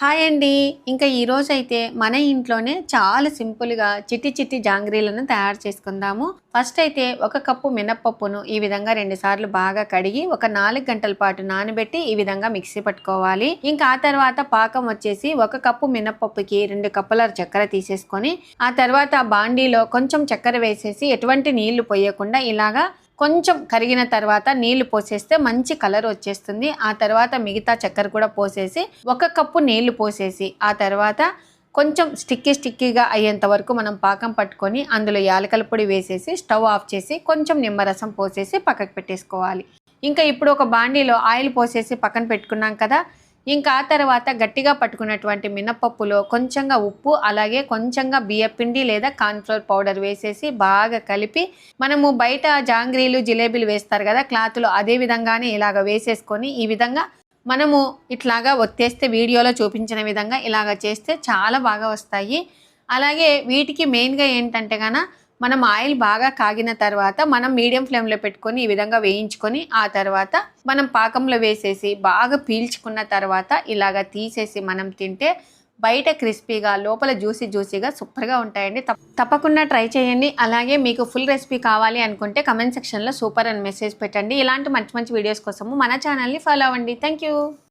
Hi అండి. ఇంకా ఈరోజు అయితే మన ఇంట్లోనే చాలా సింపుల్గా చిట్టి చిట్టి జాంగ్రీలను తయారు చేసుకుందాము. ఫస్ట్ అయితే ఒక కప్పు మినప్పప్పును ఈ విధంగా రెండు సార్లు బాగా కడిగి ఒక నాలుగు గంటల పాటు నానబెట్టి ఈ విధంగా మిక్సీ పట్టుకోవాలి. ఇంకా ఆ తర్వాత పాకం వచ్చేసి ఒక కప్పు మినప్పప్పుకి రెండు కప్పుల చక్కెర తీసేసుకొని ఆ తర్వాత బాండీలో కొంచెం చక్కెర వేసేసి ఎటువంటి నీళ్ళు పోయకుండా ఇలాగా కొంచెం కరిగిన తర్వాత నీళ్ళు పోసేస్తే మంచి కలర్ వచ్చేస్తుంది. ఆ తర్వాత మిగతా చక్కెర కూడా పోసేసి ఒక కప్పు నీళ్ళు పోసేసి ఆ తర్వాత కొంచెం స్టిక్కీ స్టిక్కీగా అయ్యేంత వరకు మనం పాకం పట్టుకొని అందులో యాలకల పొడి వేసేసి స్టవ్ ఆఫ్ చేసి కొంచెం నిమ్మరసం పోసేసి పక్కకు పెట్టేసుకోవాలి. ఇంకా ఇప్పుడు ఒక బాండీలో ఆయిల్ పోసేసి పక్కన పెట్టుకున్నాం కదా ఇంకా ఆ తర్వాత గట్టిగా పట్టుకున్నటువంటి మినపప్పులో కొంచెంగా ఉప్పు అలాగే కొంచెంగా బియ్యపిండి లేదా కార్న్ఫ్లోర్ పౌడర్ వేసేసి బాగా కలిపి మనము బయట జాంగ్రీలు జిలేబీలు వేస్తారు కదా క్లాత్లో అదే విధంగానే ఇలాగ వేసేసుకొని ఈ విధంగా మనము ఇట్లాగా ఒత్తేస్తే వీడియోలో చూపించిన విధంగా ఇలాగ చేస్తే చాలా బాగా వస్తాయి. అలాగే వీటికి మెయిన్గా ఏంటంటే కన మనం ఆయిల్ బాగా కాగిన తర్వాత మనం మీడియం ఫ్లేమ్లో పెట్టుకొని ఈ విధంగా వేయించుకొని ఆ తర్వాత మనం పాకంలో వేసేసి బాగా పీల్చుకున్న తర్వాత ఇలాగ తీసేసి మనం తింటే బయట క్రిస్పీగా లోపల జ్యూసీ జ్యూసీగా సూపర్గా ఉంటాయండి. తప్- తప్పకుండా ట్రై చేయండి. అలాగే మీకు ఫుల్ రెసిపీ కావాలి అనుకుంటే కమెంట్ సెక్షన్లో సూపర్ అని మెసేజ్ పెట్టండి. ఇలాంటి మంచి మంచి వీడియోస్ కోసము మన ఛానల్ని ఫాలో అవ్వండి. Thank you.